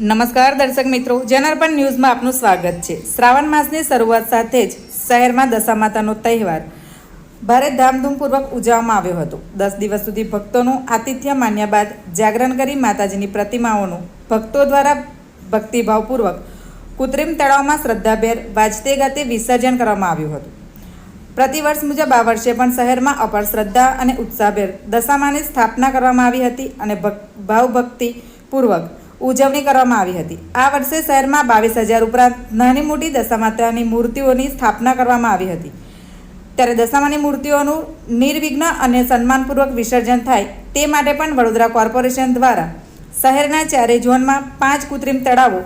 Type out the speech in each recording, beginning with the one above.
નમસ્કાર દર્શક મિત્રો, જનાર્પણ ન્યૂઝમાં આપનું સ્વાગત છે. શ્રાવણ માસની શરૂઆત સાથે જ શહેરમાં દશા માતાનો તહેવાર ભારે ધામધૂમપૂર્વક ઉજવવામાં આવ્યો હતો. દસ દિવસ સુધી ભક્તોનું આતિથ્ય માન્યા બાદ જાગરણ કરી માતાજીની પ્રતિમાઓનું ભક્તો દ્વારા ભક્તિભાવપૂર્વક કૃત્રિમ તળાવમાં શ્રદ્ધાભેર વાજતે ગાતે વિસર્જન કરવામાં આવ્યું હતું. પ્રતિવર્ષ મુજબ આ વર્ષે પણ શહેરમાં અપાર શ્રદ્ધા અને ઉત્સાહભેર દશામાની સ્થાપના કરવામાં આવી હતી અને ભક- ભાવભક્તિપૂર્વક ઉજવણી કરવામાં આવી હતી. આ વર્ષે શહેરમાં બાવીસ હજાર ઉપરાંત નાની મોટી દશામાતાની મૂર્તિઓની સ્થાપના કરવામાં આવી હતી. ત્યારે દશામાની મૂર્તિઓનું નિર્વિઘ્ન અને સન્માનપૂર્વક વિસર્જન થાય તે માટે પણ વડોદરા કોર્પોરેશન દ્વારા શહેરના ચારે ઝોનમાં પાંચ કૃત્રિમ તળાવો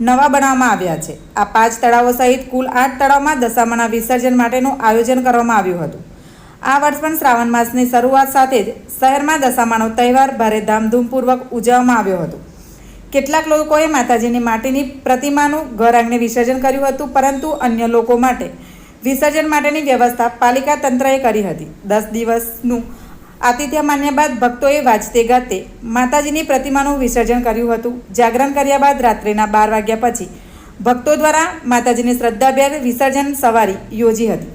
નવા બનાવવામાં આવ્યા છે. આ પાંચ તળાવો સહિત કુલ આઠ તળાવમાં દશામાના વિસર્જન માટેનું આયોજન કરવામાં આવ્યું હતું. આ વર્ષ પણ શ્રાવણ માસની શરૂઆત સાથે જ શહેરમાં દશામાનો તહેવાર ભારે ધામધૂમપૂર્વક ઉજવવામાં આવ્યો હતો. કેટલાક લોકોએ માતાજીની માટીની પ્રતિમાનું ઘર આંગણે વિસર્જન કર્યું હતું, પરંતુ અન્ય લોકો માટે વિસર્જન માટેની વ્યવસ્થા પાલિકા તંત્રએ કરી હતી. દસ દિવસનું આતિથ્ય માન્યા બાદ ભક્તોએ વાજતે ગાતે માતાજીની પ્રતિમાનું વિસર્જન કર્યું હતું. જાગરણ કર્યા બાદ રાત્રિના બાર વાગ્યા પછી ભક્તો દ્વારા માતાજીની શ્રદ્ધાભેર વિસર્જન સવારી યોજી હતી.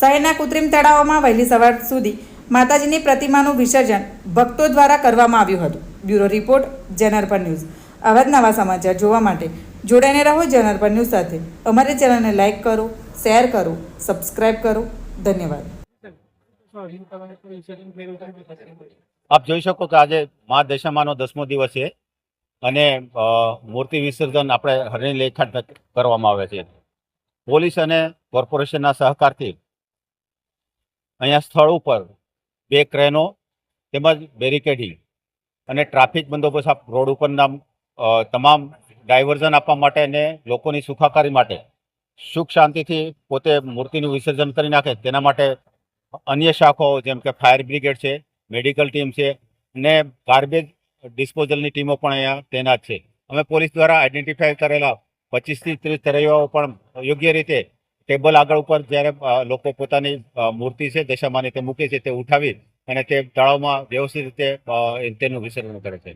શહેરના કૃત્રિમ તળાવોમાં વહેલી સવાર સુધી માતાજીની પ્રતિમાનું વિસર્જન ભક્તો દ્વારા કરવામાં આવ્યું હતું. બ્યુરો રિપોર્ટ જનરપર ન્યૂઝ. આવા જ નવા સમાચાર જોવા માટે જોડાઈને રહો જનરપર ન્યૂઝ સાથે. અમારી ચેનલને લાઇક કરો શેર કરો સબસ્ક્રાઇબ કરો. ધન્યવાદ. આપ જોઈ શકો કે આજે મા દશામાનો દસમો દિવસ છે અને મૂર્તિ વિસર્જન આપણે હરણી લેખાટ કરવામાં આવે છે. પોલીસ અને કોર્પોરેશનના સહકારથી અહીંયા સ્થળ ઉપર બે ક્રેનો તેમજ બેરિકેડિંગ અને ટ્રાફિક બંદોબસ્ત આપ રોડ ઉપરના તમામ ડાયવર્ઝન આપવા માટે અને લોકોની સુખાકારી માટે, સુખ શાંતિથી પોતે મૂર્તિનું વિસર્જન કરી નાખે, તેના માટે અન્ય શાખાઓ જેમ કે ફાયર બ્રિગેડ છે, મેડિકલ ટીમ છે ને ગાર્બેજ ડિસ્પોઝલની ટીમો પણ અહીંયા તૈનાત છે. અમે પોલીસ દ્વારા આઈડેન્ટિફાય કરેલા પચીસથી ત્રીસ તરૈયાઓ પણ યોગ્ય રીતે ટેબલ આગળ ઉપર જ્યારે લોકો પોતાની મૂર્તિ છે, દશામાની તે મૂકે છે તે ઉઠાવી અને તે તળાવમાં વ્યવસ્થિત રીતે તેનું વિસર્જન કરે છે.